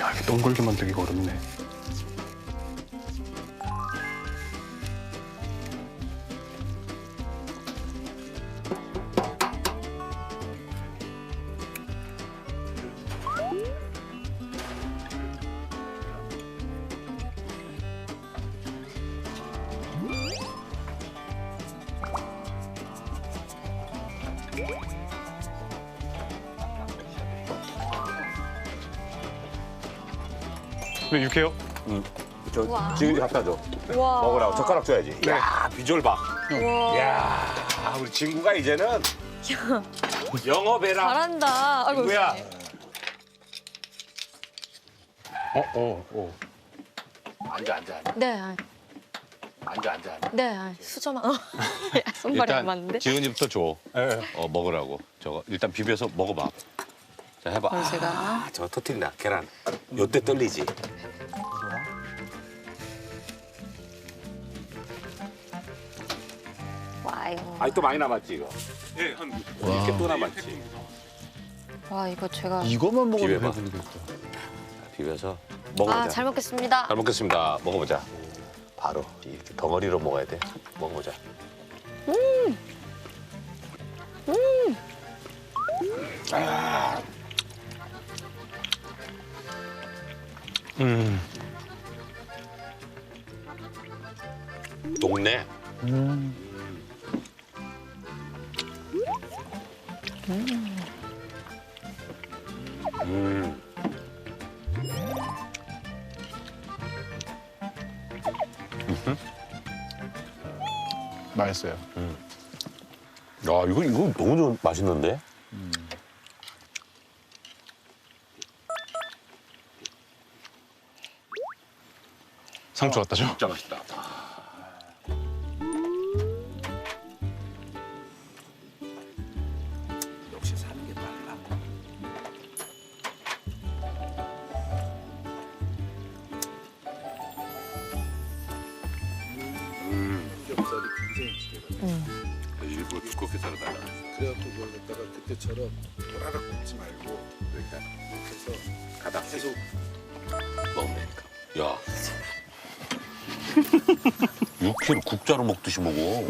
야, 이게 동글게 만들기가 어렵네. 왜 육해요? 저 우와. 지금지 갖다 줘. 와. 먹으라고 젓가락 줘야지. 네. 야 비주얼 봐. 와. 야 우리 친구가 이제는 영업해라. 잘한다. 아이고. 친구야. 어, 어, 어. 앉아 앉아 앉아 네. 아, 앉아 앉아. 앉아. 네. 아, 수저만. 어. 손발이 안 맞는데. 지은이부터 줘. 예. 어, 먹으라고. 저거 일단 비벼서 먹어봐. 자, 해봐. 그럼 제가 아, 저 터트린다 계란. 요때 떨리지. 아니 또 많이 남았지 이거. 예, 한 이렇게 또 남았지. 와 이거 제가. 이거만 먹어도 비벼봐. 배부르겠다. 비벼서 먹어보자. 아잘 먹겠습니다. 잘 먹겠습니다. 먹어보자. 바로 이렇게 덩어리로 먹어야 돼. 먹어보자. 음. 녹네. 음. 맛있어요. 야 이거 이거 너무 좋은 맛있는데? 상추 줘. 진짜 맛있다. 삼겹살이 굉장히 기대가 돼. 일부러 두껍게 썰어달라. 그래갖고 그걸 갖다가 그때처럼 또라락 굽지 말고 이렇게 해서 가다 계속 먹으면 되니까. 야. 육회를 국자로 먹듯이 먹어.